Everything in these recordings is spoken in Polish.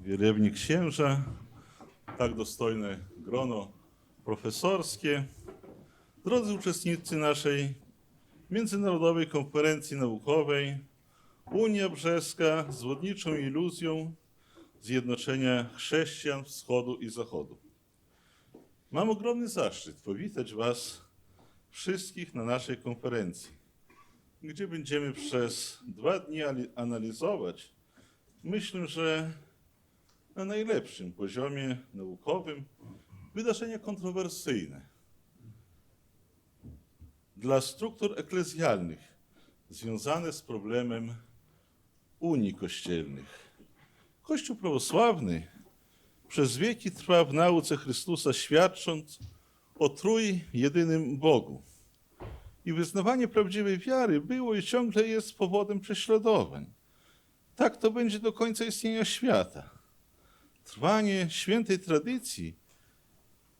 wielebni księża, tak dostojne grono profesorskie, drodzy uczestnicy naszej Międzynarodowej Konferencji Naukowej Unia Brzeska zwodniczą iluzją zjednoczenia chrześcijan wschodu i zachodu. Mam ogromny zaszczyt powitać Was wszystkich na naszej konferencji, gdzie będziemy przez dwa dni ali- analizować, myślę, że na najlepszym poziomie naukowym, wydarzenia kontrowersyjne dla struktur eklezjalnych związane z problemem Unii Kościelnych. Kościół prawosławny przez wieki trwa w nauce Chrystusa, świadcząc o trój jedynym Bogu. I wyznawanie prawdziwej wiary było i ciągle jest powodem prześladowań. Tak to będzie do końca istnienia świata. Trwanie świętej tradycji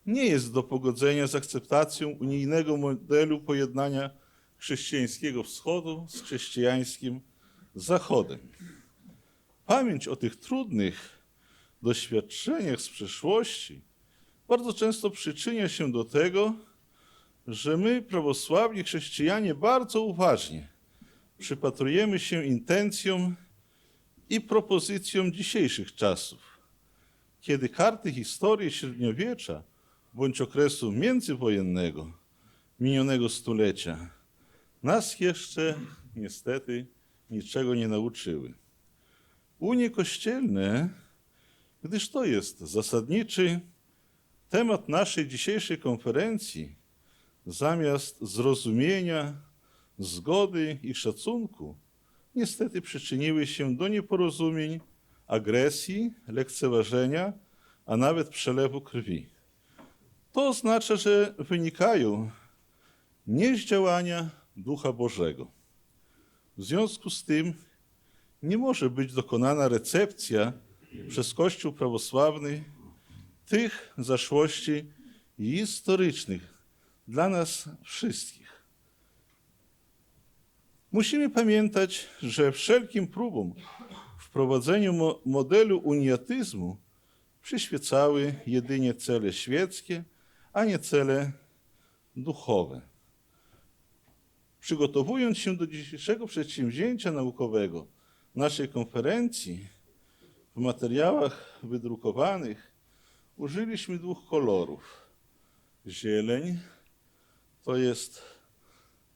nie jest do pogodzenia z akceptacją unijnego modelu pojednania chrześcijańskiego wschodu z chrześcijańskim zachodem. Pamięć o tych trudnych doświadczeniach z przeszłości bardzo często przyczynia się do tego, że my, prawosławni chrześcijanie, bardzo uważnie przypatrujemy się intencjom i propozycjom dzisiejszych czasów, kiedy karty historii średniowiecza bądź okresu międzywojennego, minionego stulecia, nas jeszcze niestety niczego nie nauczyły. Unie kościelne, gdyż to jest zasadniczy temat naszej dzisiejszej konferencji, zamiast zrozumienia, zgody i szacunku, niestety przyczyniły się do nieporozumień, agresji, lekceważenia, a nawet przelewu krwi. To oznacza, że wynikają nie z działania Ducha Bożego. W związku z tym nie może być dokonana recepcja przez Kościół prawosławny tych zaszłości historycznych dla nas wszystkich. Musimy pamiętać, że wszelkim próbom wprowadzeniu mo- modelu uniatyzmu przyświecały jedynie cele świeckie, a nie cele duchowe. Przygotowując się do dzisiejszego przedsięwzięcia naukowego naszej konferencji, w materiałach wydrukowanych użyliśmy dwóch kolorów. Zieleń to jest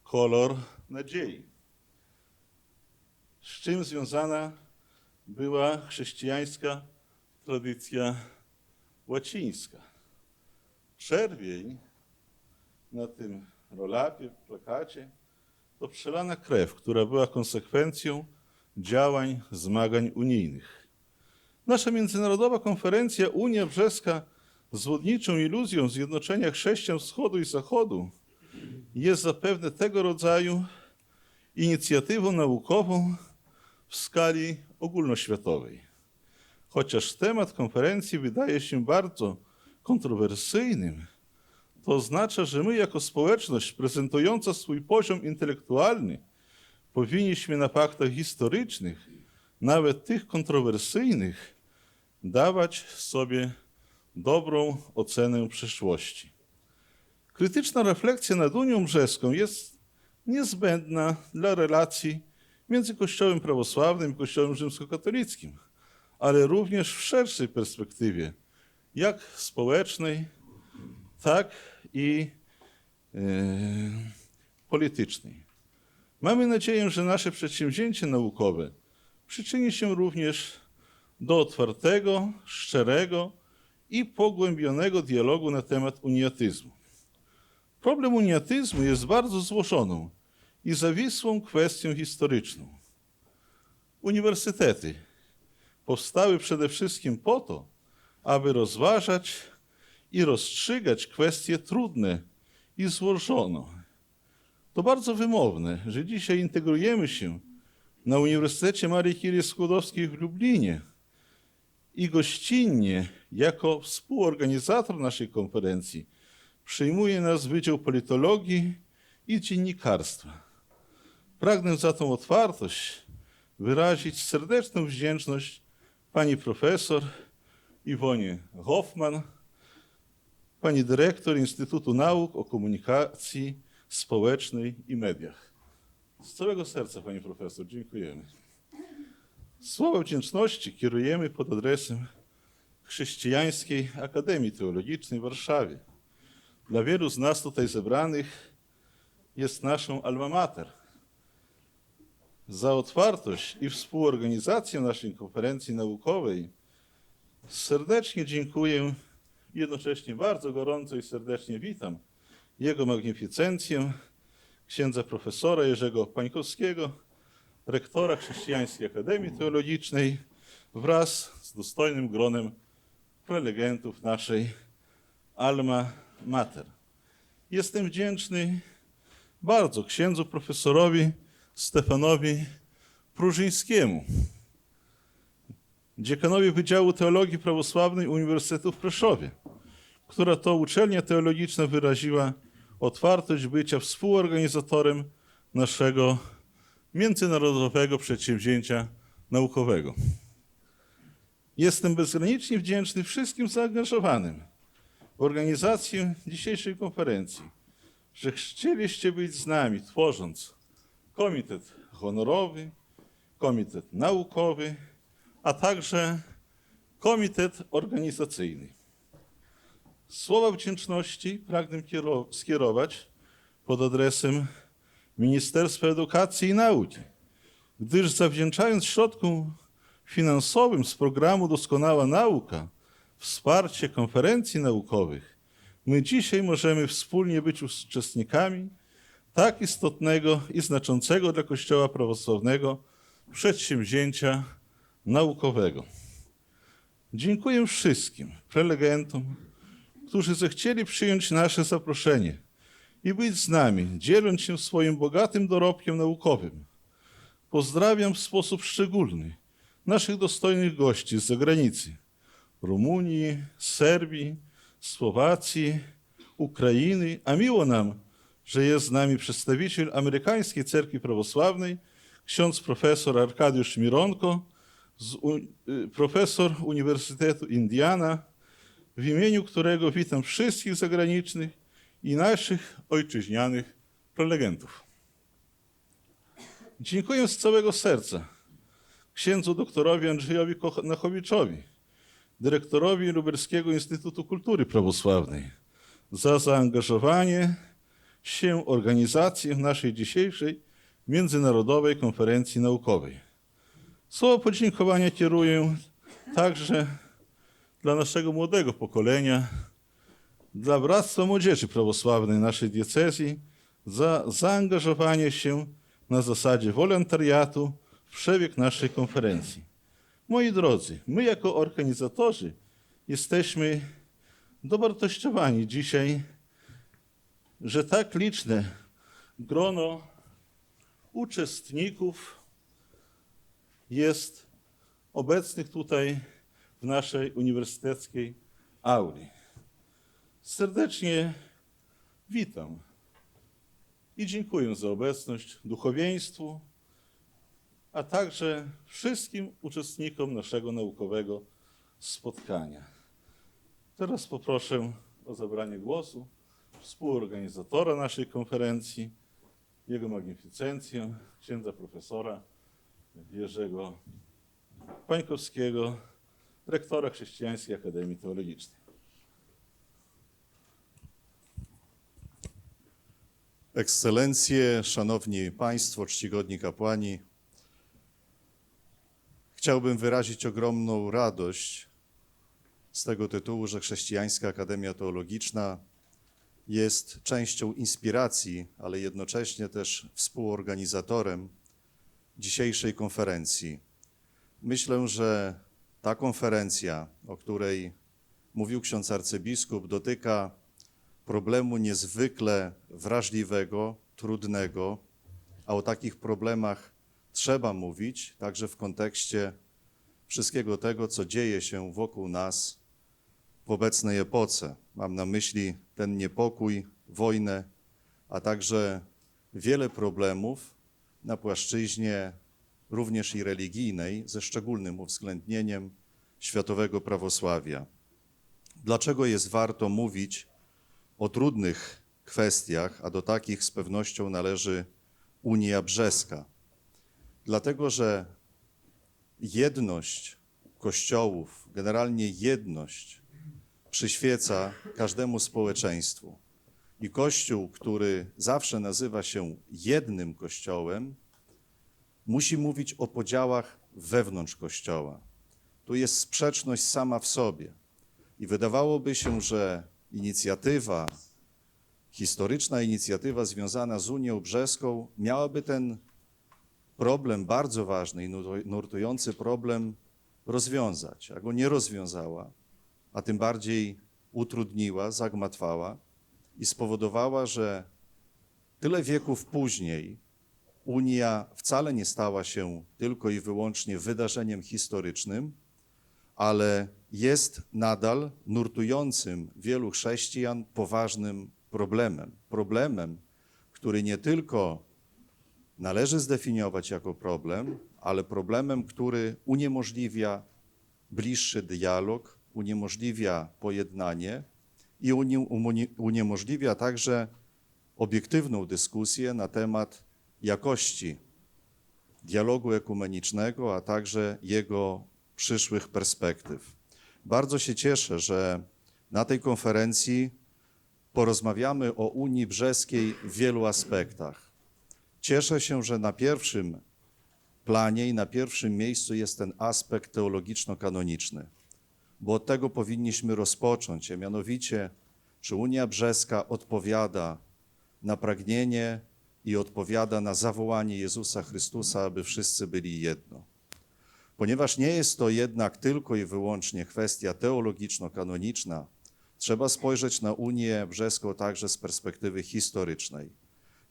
kolor nadziei, z czym związana była chrześcijańska tradycja łacińska. Czerwień na tym rolapie, plakacie, to przelana krew, która była konsekwencją działań, zmagań unijnych. Nasza międzynarodowa konferencja Unia Brzeska zwodniczą iluzją zjednoczenia chrześcijan wschodu i zachodu jest zapewne tego rodzaju inicjatywą naukową w skali ogólnoświatowej. Chociaż temat konferencji wydaje się bardzo kontrowersyjnym, to oznacza, że my, jako społeczność prezentująca swój poziom intelektualny, powinniśmy na faktach historycznych, nawet tych kontrowersyjnych, dawać sobie dobrą ocenę przyszłości. Krytyczna refleksja nad Unią Brzeską jest niezbędna dla relacji między Kościołem prawosławnym i Kościołem rzymskokatolickim, ale również w szerszej perspektywie, jak społecznej, tak i e, politycznej. Mamy nadzieję, że nasze przedsięwzięcie naukowe przyczyni się również do otwartego, szczerego i pogłębionego dialogu na temat uniatyzmu. Problem uniatyzmu jest bardzo złożoną i zawisłą kwestią historyczną. Uniwersytety powstały przede wszystkim po to, aby rozważać i rozstrzygać kwestie trudne i złożone. To bardzo wymowne, że dzisiaj integrujemy się na Uniwersytecie Marii Curie Skłodowskiej w Lublinie i gościnnie, jako współorganizator naszej konferencji, przyjmuje nas Wydział Politologii i Dziennikarstwa. Pragnę za tą otwartość wyrazić serdeczną wdzięczność pani profesor Iwonie Hoffman, pani dyrektor Instytutu Nauk o Komunikacji Społecznej i Mediach. Z całego serca, pani profesor, dziękujemy. Słowa wdzięczności kierujemy pod adresem Chrześcijańskiej Akademii Teologicznej w Warszawie. Dla wielu z nas tutaj zebranych jest naszą alma mater. Za otwartość i współorganizację naszej konferencji naukowej serdecznie dziękuję jednocześnie bardzo gorąco i serdecznie witam Jego Magnificencję, księdza profesora Jerzego Pańkowskiego, rektora Chrześcijańskiej Akademii Teologicznej wraz z dostojnym gronem prelegentów naszej Alma Mater. Jestem wdzięczny bardzo księdzu profesorowi Stefanowi Prużyńskiemu, dziekanowi Wydziału Teologii Prawosławnej Uniwersytetu w Preszowie, która to uczelnia teologiczna wyraziła otwartość bycia współorganizatorem naszego międzynarodowego przedsięwzięcia naukowego. Jestem bezgranicznie wdzięczny wszystkim zaangażowanym w organizację dzisiejszej konferencji, że chcieliście być z nami, tworząc komitet honorowy, komitet naukowy, a także komitet organizacyjny. Słowa wdzięczności pragnę kiero- skierować pod adresem Ministerstwa Edukacji i Nauki, gdyż zawdzięczając środkom finansowym z programu Doskonała Nauka wsparcie konferencji naukowych, my dzisiaj możemy wspólnie być uczestnikami tak istotnego i znaczącego dla Kościoła prawosławnego przedsięwzięcia naukowego. Dziękuję wszystkim prelegentom, którzy zechcieli przyjąć nasze zaproszenie i być z nami, dzieląc się swoim bogatym dorobkiem naukowym. Pozdrawiam w sposób szczególny naszych dostojnych gości z zagranicy Rumunii, Serbii, Słowacji, Ukrainy, a miło nam, że jest z nami przedstawiciel amerykańskiej cerkwi prawosławnej, ksiądz profesor Arkadiusz Mironko, y, profesor Uniwersytetu Indiana, w imieniu którego witam wszystkich zagranicznych i naszych ojczyźnianych prelegentów. Dziękuję z całego serca księdzu doktorowi Andrzejowi Nachowiczowi, dyrektorowi Lubelskiego Instytutu Kultury Prawosławnej za zaangażowanie się organizację naszej dzisiejszej międzynarodowej konferencji naukowej. Słowo podziękowania kieruję także dla naszego młodego pokolenia, dla Bractwa Młodzieży Prawosławnej naszej diecezji za zaangażowanie się na zasadzie wolontariatu w przebieg naszej konferencji. Moi drodzy, my jako organizatorzy jesteśmy dowartościowani dzisiaj, że tak liczne grono uczestników jest obecnych tutaj w naszej uniwersyteckiej auli. Serdecznie witam i dziękuję za obecność duchowieństwu, a także wszystkim uczestnikom naszego naukowego spotkania. Teraz poproszę o zabranie głosu współorganizatora naszej konferencji, jego magnificencję, księdza profesora Jerzego Pańkowskiego, rektora Chrześcijańskiej Akademii Teologicznej. Ekscelencje, Szanowni Państwo, czcigodni kapłani, chciałbym wyrazić ogromną radość z tego tytułu, że Chrześcijańska Akademia Teologiczna jest częścią inspiracji, ale jednocześnie też współorganizatorem dzisiejszej konferencji. Myślę, że ta konferencja, o której mówił ksiądz arcybiskup, dotyka problemu niezwykle wrażliwego, trudnego, a o takich problemach trzeba mówić także w kontekście wszystkiego tego, co dzieje się wokół nas w obecnej epoce. Mam na myśli ten niepokój, wojnę, a także wiele problemów na płaszczyźnie również i religijnej, ze szczególnym uwzględnieniem światowego prawosławia. Dlaczego jest warto mówić o trudnych kwestiach, a do takich z pewnością należy Unia Brzeska? Dlatego, że jedność kościołów, generalnie jedność przyświeca każdemu społeczeństwu. I Kościół, który zawsze nazywa się jednym Kościołem, musi mówić o podziałach wewnątrz Kościoła. Tu jest sprzeczność sama w sobie. I wydawałoby się, że inicjatywa, historyczna inicjatywa związana z Unią Brzeską miałaby ten problem bardzo ważny i nurtu- nurtujący problem rozwiązać, a go nie rozwiązała, a tym bardziej utrudniła, zagmatwała i spowodowała, że tyle wieków później Unia wcale nie stała się tylko i wyłącznie wydarzeniem historycznym, ale jest nadal nurtującym wielu chrześcijan poważnym problemem. Problemem, który nie tylko należy zdefiniować jako problem, ale problemem, który uniemożliwia bliższy dialog, uniemożliwia pojednanie i uniemożliwia także obiektywną dyskusję na temat jakości dialogu ekumenicznego, a także jego przyszłych perspektyw. Bardzo się cieszę, że na tej konferencji porozmawiamy o Unii Brzeskiej w wielu aspektach. Cieszę się, że na pierwszym planie i na pierwszym miejscu jest ten aspekt teologiczno-kanoniczny, bo od tego powinniśmy rozpocząć, a mianowicie, czy Unia Brzeska odpowiada na pragnienie i odpowiada na zawołanie Jezusa Chrystusa, aby wszyscy byli jedno. Ponieważ nie jest to jednak tylko i wyłącznie kwestia teologiczno-kanoniczna, trzeba spojrzeć na Unię Brzeską także z perspektywy historycznej.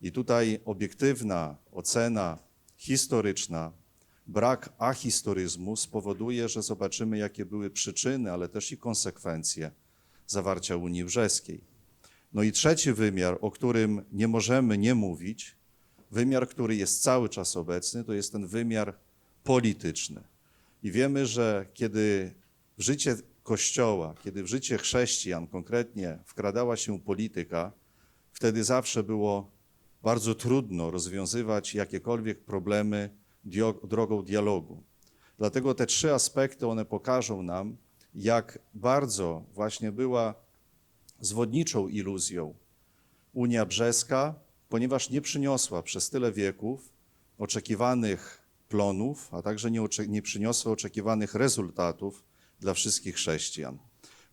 I tutaj obiektywna ocena historyczna, brak ahistoryzmu spowoduje, że zobaczymy, jakie były przyczyny, ale też i konsekwencje zawarcia Unii Brzeskiej. No i trzeci wymiar, o którym nie możemy nie mówić, wymiar, który jest cały czas obecny, to jest ten wymiar polityczny. I wiemy, że kiedy w życie Kościoła, kiedy w życie chrześcijan konkretnie wkradała się polityka, wtedy zawsze było bardzo trudno rozwiązywać jakiekolwiek problemy drogą dialogu. Dlatego te trzy aspekty, one pokażą nam, jak bardzo właśnie była zwodniczą iluzją Unia Brzeska, ponieważ nie przyniosła przez tyle wieków oczekiwanych plonów, a także nie, nie przyniosła oczekiwanych rezultatów dla wszystkich chrześcijan.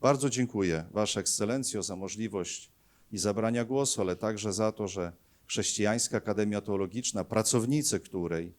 Bardzo dziękuję Wasza Ekscelencjo za możliwość i zabrania głosu, ale także za to, że Chrześcijańska Akademia Teologiczna, pracownicy której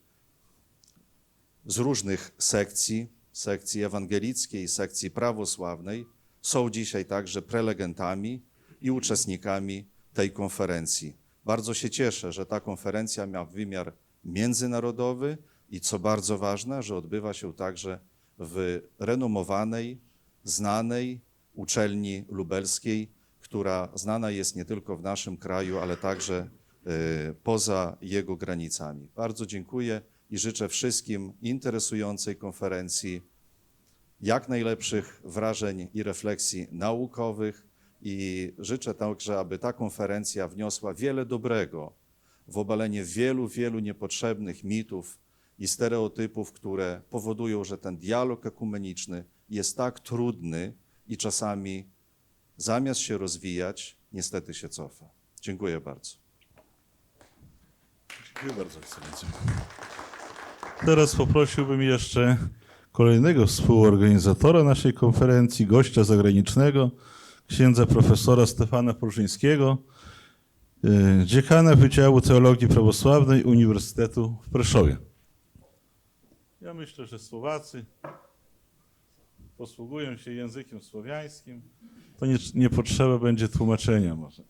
z różnych sekcji, sekcji ewangelickiej, sekcji prawosławnej, są dzisiaj także prelegentami i uczestnikami tej konferencji. Bardzo się cieszę, że ta konferencja ma wymiar międzynarodowy i co bardzo ważne, że odbywa się także w renomowanej, znanej uczelni lubelskiej, która znana jest nie tylko w naszym kraju, ale także e, poza jego granicami. Bardzo dziękuję i życzę wszystkim interesującej konferencji jak najlepszych wrażeń i refleksji naukowych i życzę także, aby ta konferencja wniosła wiele dobrego w obalenie wielu, wielu niepotrzebnych mitów i stereotypów, które powodują, że ten dialog ekumeniczny jest tak trudny i czasami zamiast się rozwijać, niestety się cofa. Dziękuję bardzo. Dziękuję bardzo, ekscelencjo. Teraz poprosiłbym jeszcze kolejnego współorganizatora naszej konferencji, gościa zagranicznego, księdza profesora Stefana Prużyńskiego, y, dziekana Wydziału Teologii Prawosławnej Uniwersytetu w Preszowie. Ja myślę, że Słowacy posługują się językiem słowiańskim, to nie, nie potrzeba będzie tłumaczenia może.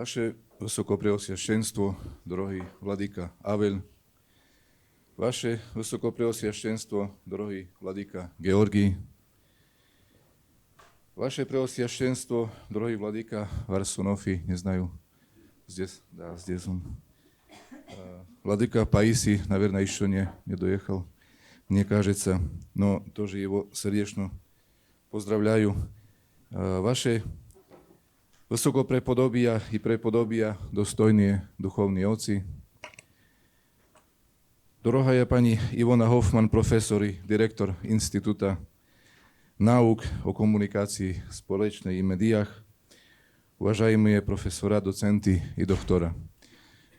Vaše Visokopreosvjašćenstvo, drogi vladika Avel, Vaše vysokopreosviaštenstvo, dorohý vladyka Georgii, Vaše preosviaštenstvo, dorohý vladyka Varsonofi, не знаю, здесь, да, здесь он. А, Владыка Паиси, наверное, еще не, не доехал, мне кажется, но тоже его сердечно поздравляю. А, Vaše vysokoprepodobia i prepodobia, dostojní duchovní oci, Dorohá pani Ivona Hoffman, profesor i direktor Institúta náuk o komunikácii společnej i médiách, уважаемые профессора, доценты и доктора.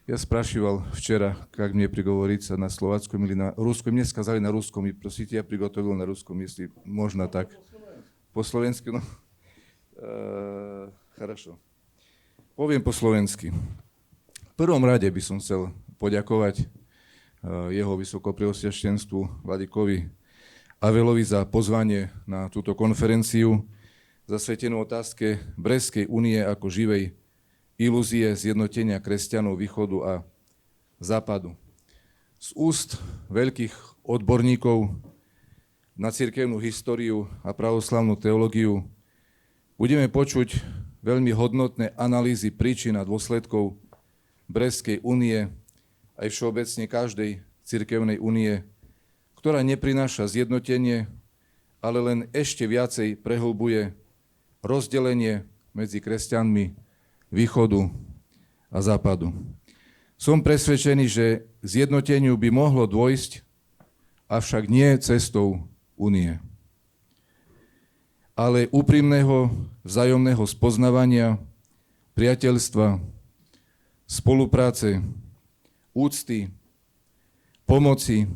Я спрашивал вчера, как мне приговориться на словацком или на русском. Мне сказали на русском, и простите, я приготовил на русском, если можно так. По-словенски, ну, э, хорошо. Poviem po slovensky. V prvom rade by som chcel poďakovať eh, jeho vysokopreosviaštenstvu Vladikovi Avelovi za pozvanie na túto konferenciu zasvetenú otázke Breskej únie ako živej ilúzie zjednotenia kresťanov východu a západu. Z úst veľkých odborníkov na cirkevnú históriu a pravoslavnú teológiu budeme počuť veľmi hodnotné analýzy príčin a dôsledkov Breskej únie aj všeobecne každej cirkevnej únie, ktorá neprináša zjednotenie, ale len ešte viacej prehlbuje rozdelenie medzi kresťanmi východu a západu. Som presvedčený, že zjednoteniu by mohlo dôjsť, avšak nie cestou únie, ale úprimného vzájomného spoznávania, priateľstva, spolupráce, úcty, pomoci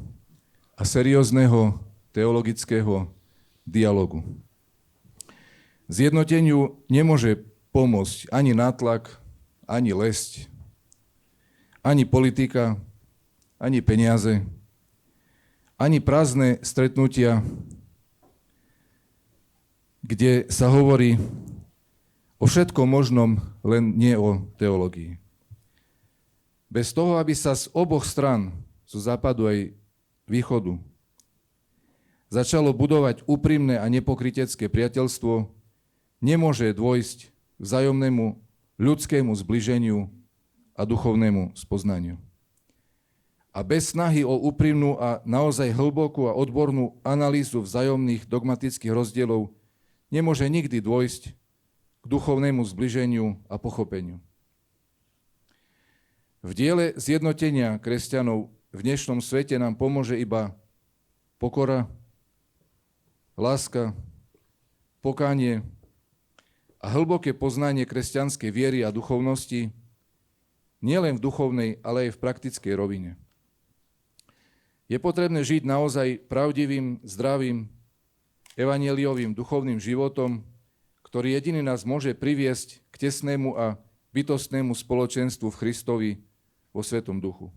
a seriózneho teologického dialogu. Zjednoteniu nemôže pomôcť ani nátlak, ani lesť, ani politika, ani peniaze, ani prázdne stretnutia, kde sa hovorí o všetkom možnom, len nie o teológii. Bez toho, aby sa z oboch stran, zo západu aj východu, začalo budovať úprimné a nepokrytecké priateľstvo, nemôže dôjsť vzájomnému ľudskému zbliženiu a duchovnému spoznaniu. A bez snahy o úprimnú a naozaj hlbokú a odbornú analýzu vzájomných dogmatických rozdielov nemôže nikdy dôjsť k duchovnému zbliženiu a pochopeniu. V diele zjednotenia kresťanov v dnešnom svete nám pomôže iba pokora, láska, pokánie a hlboké poznanie kresťanskej viery a duchovnosti, nielen v duchovnej, ale aj v praktickej rovine. Je potrebné žiť naozaj pravdivým, zdravým, evanieliovým duchovným životom, ktorý jediný nás môže priviesť k tesnému a bytostnému spoločenstvu v Kristovi vo Svetom duchu.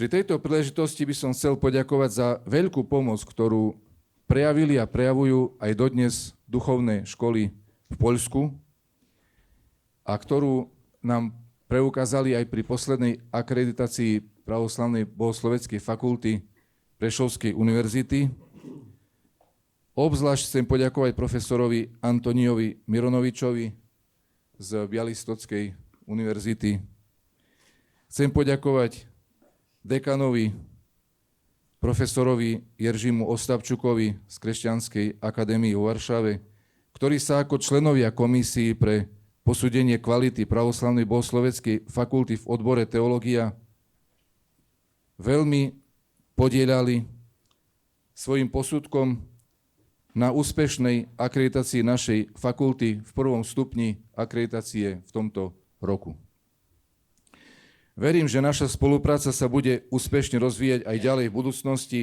Pri tejto príležitosti by som chcel poďakovať za veľkú pomoc, ktorú prejavili a prejavujú aj dodnes duchovné školy v Poľsku a ktorú nám preukázali aj pri poslednej akreditácii pravoslavnej bohosloveckej fakulty Prešovskej univerzity. Obzvlášť chcem poďakovať profesorovi Antoniovi Mironovičovi z Bialystockej univerzity. Chcem poďakovať dekanovi, profesorovi Jeržimu Ostapčukovi z Kresťanskej akadémie v Varšave, ktorí sa ako členovia komisii pre posúdenie kvality pravoslavnej bohosloveckej fakulty v odbore teológia veľmi podielali svojim posudkom na úspešnej akreditácii našej fakulty v prvom stupni akreditácie v tomto roku. Verím, že naša spolupráca sa bude úspešne rozvíjať aj ďalej v budúcnosti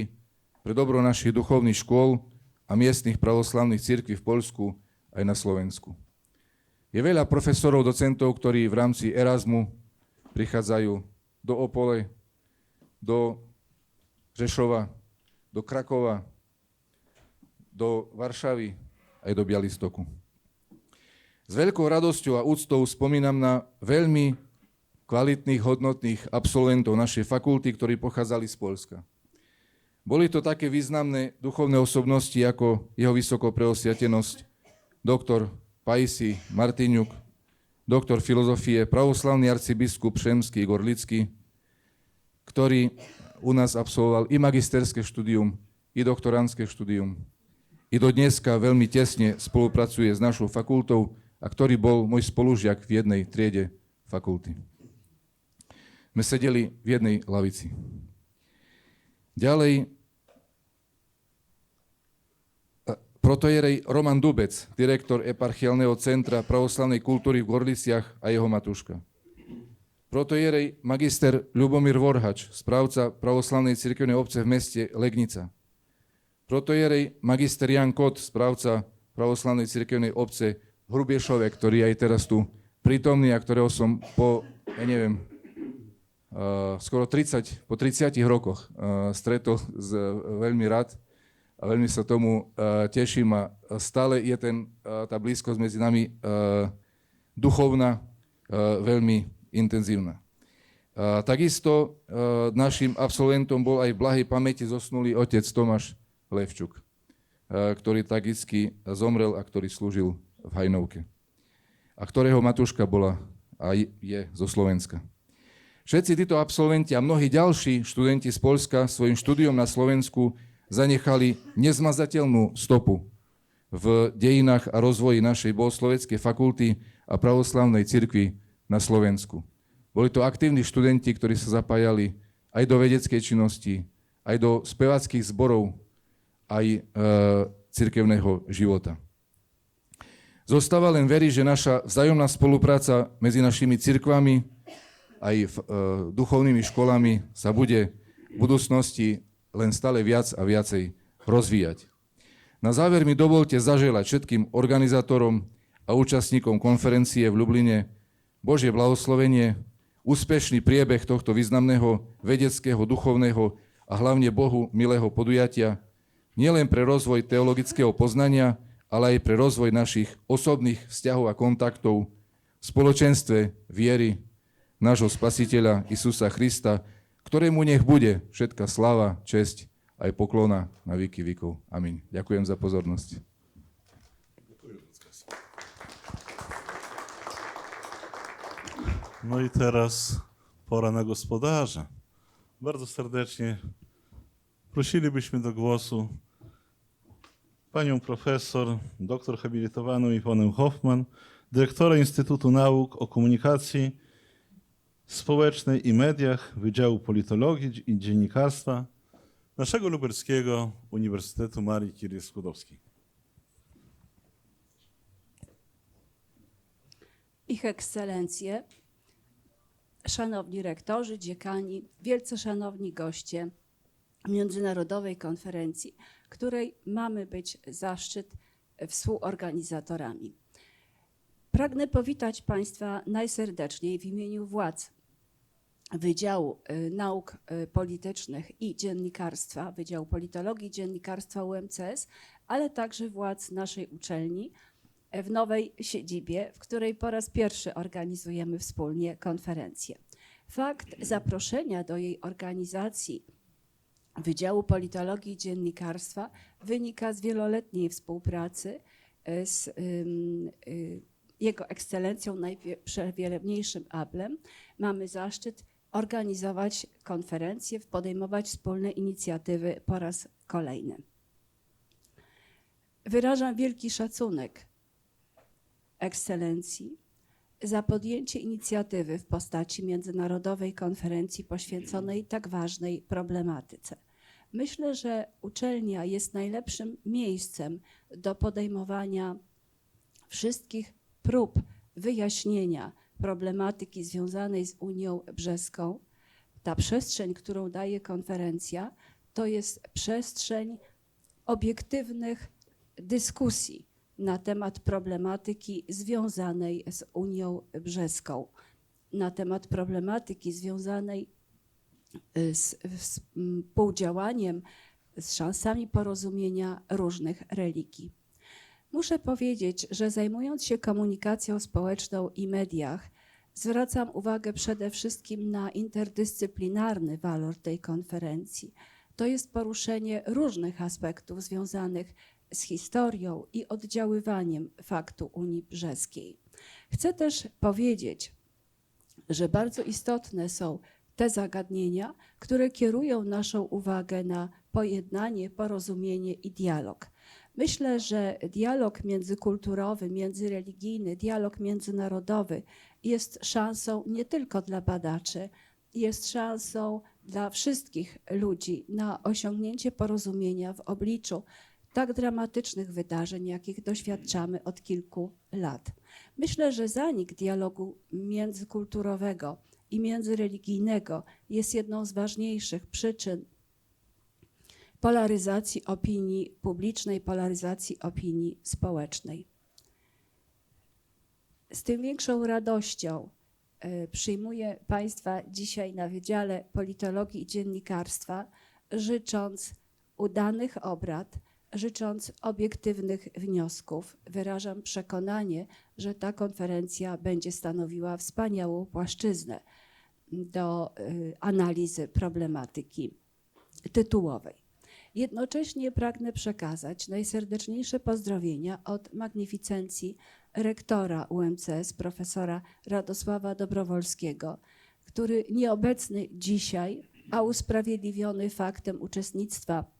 pre dobro našich duchovných škôl a miestnych pravoslavných cirkví v Poľsku aj na Slovensku. Je veľa profesorov, docentov, ktorí v rámci Erasmu prichádzajú do Opole, do Řešova, do Krakova, do Varšavy aj do Bialystoku. S veľkou radosťou a úctou spomínam na veľmi kvalitných, hodnotných absolventov našej fakulty, ktorí pochádzali z Polska. Boli to také významné duchovné osobnosti ako jeho vysoko preosviatenosť doktor Pajsi Martiňuk, doktor filozofie, pravoslavný arcibiskup Šemský Igor Lický, ktorý u nás absolvoval i magisterské štúdium, i doktorantské štúdium. I do dneska veľmi tesne spolupracuje s našou fakultou a ktorý bol môj spolužiak v jednej triede fakulty. My sedeli v jednej lavici. Ďalej, protojerej Roman Dubec, direktor eparchiálneho centra pravoslavnej kultúry v Gorliciach a jeho matuška. Protojerej magister Ľubomír Vorhač, správca pravoslavnej cirkevnej obce v meste Legnica. Protojerej magister Jan Kot, správca pravoslavnej cirkevnej obce v Hrubiešove, ktorý aj teraz tu prítomný a ktorého som po, ja neviem, uh, skoro 30, po 30 rokoch uh, stretol z, veľmi rád a veľmi sa tomu uh, teším a stále je ten, uh, tá blízkosť medzi nami uh, duchovná, uh, veľmi intenzívna. Uh, takisto uh, našim absolventom bol aj v blahej pamäti zosnulý otec Tomáš Levčuk, uh, ktorý takicky zomrel a ktorý slúžil v Hajnovke a ktorého matuška bola a je zo Slovenska. Všetci títo absolventi a mnohí ďalší študenti z Polska svojim štúdiom na Slovensku zanechali nezmazateľnú stopu v dejinách a rozvoji našej bohosloveckej fakulty a pravoslavnej cirkvi na Slovensku. Boli to aktívni študenti, ktorí sa zapájali aj do vedeckej činnosti, aj do spevackých zborov, aj e, cirkevného života. Zostáva len veriť, že naša vzájomná spolupráca medzi našimi cirkvami aj v, e, duchovnými školami sa bude v budúcnosti len stále viac a viacej rozvíjať. Na záver mi dovolte zaželať všetkým organizátorom a účastníkom konferencie v Lubline Božie blahoslovenie, úspešný priebeh tohto významného vedeckého, duchovného a hlavne Bohu milého podujatia, nielen pre rozvoj teologického poznania, ale aj pre rozvoj našich osobných vzťahov a kontaktov v spoločenstve viery nášho Spasiteľa Isusa Krista, ktorému nech bude všetka sláva, česť aj poklona na výky vykov. Amin. Ďakujem za pozornosť. No i teraz pora na gospodarza. Bardzo serdecznie prosilibyśmy do głosu panią profesor, doktor habilitowaną Iwonę Hoffman, dyrektora Instytutu Nauk o Komunikacji Społecznej i Mediach Wydziału Politologii i Dziennikarstwa naszego lubelskiego Uniwersytetu Marii Curie Skłodowskiej. Ich ekscelencje, szanowni rektorzy, dziekani, wielce szanowni goście Międzynarodowej Konferencji, której mamy być zaszczyt współorganizatorami. Pragnę powitać Państwa najserdeczniej w imieniu władz Wydziału y, Nauk y, Politycznych i Dziennikarstwa, Wydziału Politologii i Dziennikarstwa UMCS, ale także władz naszej uczelni w nowej siedzibie, w której po raz pierwszy organizujemy wspólnie konferencję. Fakt zaproszenia do jej organizacji Wydziału Politologii i Dziennikarstwa wynika z wieloletniej współpracy e, z y, Jego Ekscelencją Najprzewielebniejszym Ablem. Mamy zaszczyt organizować konferencję, podejmować wspólne inicjatywy po raz kolejny. Wyrażam wielki szacunek Ekscelencji za podjęcie inicjatywy w postaci międzynarodowej konferencji poświęconej tak ważnej problematyce. Myślę, że uczelnia jest najlepszym miejscem do podejmowania wszystkich prób wyjaśnienia problematyki związanej z Unią Brzeską. Ta przestrzeń, którą daje konferencja, to jest przestrzeń obiektywnych dyskusji na temat problematyki związanej z Unią Brzeską, na temat problematyki związanej z współdziałaniem, z szansami porozumienia różnych religii. Muszę powiedzieć, że zajmując się komunikacją społeczną i mediach, Zwracam uwagę przede wszystkim na interdyscyplinarny walor tej konferencji. To jest poruszenie różnych aspektów związanych z historią i oddziaływaniem faktu Unii Brzeskiej. Chcę też powiedzieć, że bardzo istotne są te zagadnienia, które kierują naszą uwagę na pojednanie, porozumienie i dialog. Myślę, że dialog międzykulturowy, międzyreligijny, dialog międzynarodowy jest szansą nie tylko dla badaczy, jest szansą dla wszystkich ludzi na osiągnięcie porozumienia w obliczu tak dramatycznych wydarzeń, jakich doświadczamy od kilku lat. Myślę, że zanik dialogu międzykulturowego i międzyreligijnego jest jedną z ważniejszych przyczyn polaryzacji opinii publicznej, polaryzacji opinii społecznej. Z tym większą radością e, przyjmuję Państwa dzisiaj na Wydziale Politologii i Dziennikarstwa, życząc udanych obrad, życząc obiektywnych wniosków. Wyrażam przekonanie, że ta konferencja będzie stanowiła wspaniałą płaszczyznę do y, analizy problematyki tytułowej. Jednocześnie pragnę przekazać najserdeczniejsze pozdrowienia od magnificencji rektora UMCS, profesora Radosława Dobrowolskiego, który nieobecny dzisiaj, a usprawiedliwiony faktem uczestnictwa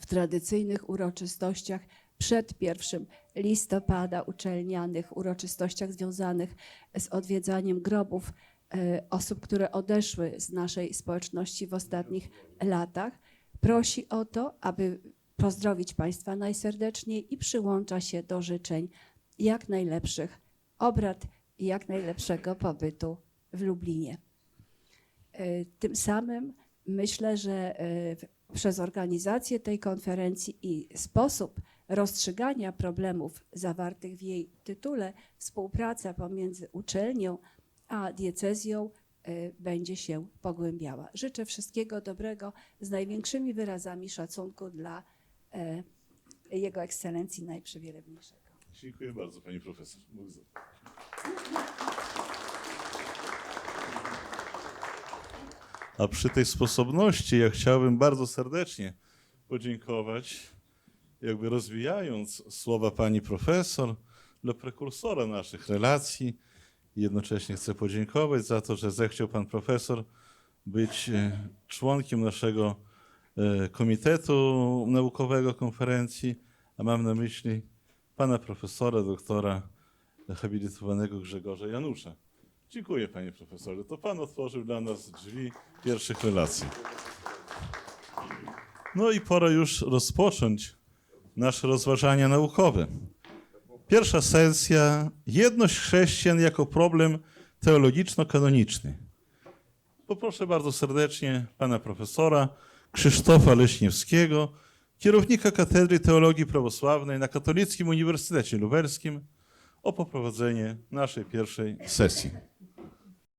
w tradycyjnych uroczystościach przed 1 listopada, uczelnianych uroczystościach związanych z odwiedzaniem grobów e, osób, które odeszły z naszej społeczności w ostatnich latach, prosi o to, aby pozdrowić Państwa najserdeczniej i przyłącza się do życzeń jak najlepszych obrad i jak najlepszego pobytu w Lublinie. E, Tym samym myślę, że e, przez organizację tej konferencji i sposób rozstrzygania problemów zawartych w jej tytule, współpraca pomiędzy uczelnią a diecezją e, będzie się pogłębiała. Życzę wszystkiego dobrego z największymi wyrazami szacunku dla e, Jego Ekscelencji Najprzywileblejszego. Dziękuję bardzo, pani profesor. A przy tej sposobności ja chciałbym bardzo serdecznie podziękować, jakby rozwijając słowa pani profesor, dla prekursora naszych relacji. Jednocześnie chcę podziękować za to, że zechciał pan profesor być e, członkiem naszego e, komitetu naukowego konferencji, a mam na myśli pana profesora, doktora habilitowanego Grzegorza Janusza. Dziękuję panie profesorze. To pan otworzył dla nas drzwi pierwszych relacji. No i pora już rozpocząć nasze rozważania naukowe. Pierwsza sesja Jedność chrześcijan jako problem teologiczno-kanoniczny. Poproszę bardzo serdecznie pana profesora Krzysztofa Leśniewskiego, kierownika Katedry Teologii Prawosławnej na Katolickim Uniwersytecie Lubelskim o poprowadzenie naszej pierwszej sesji.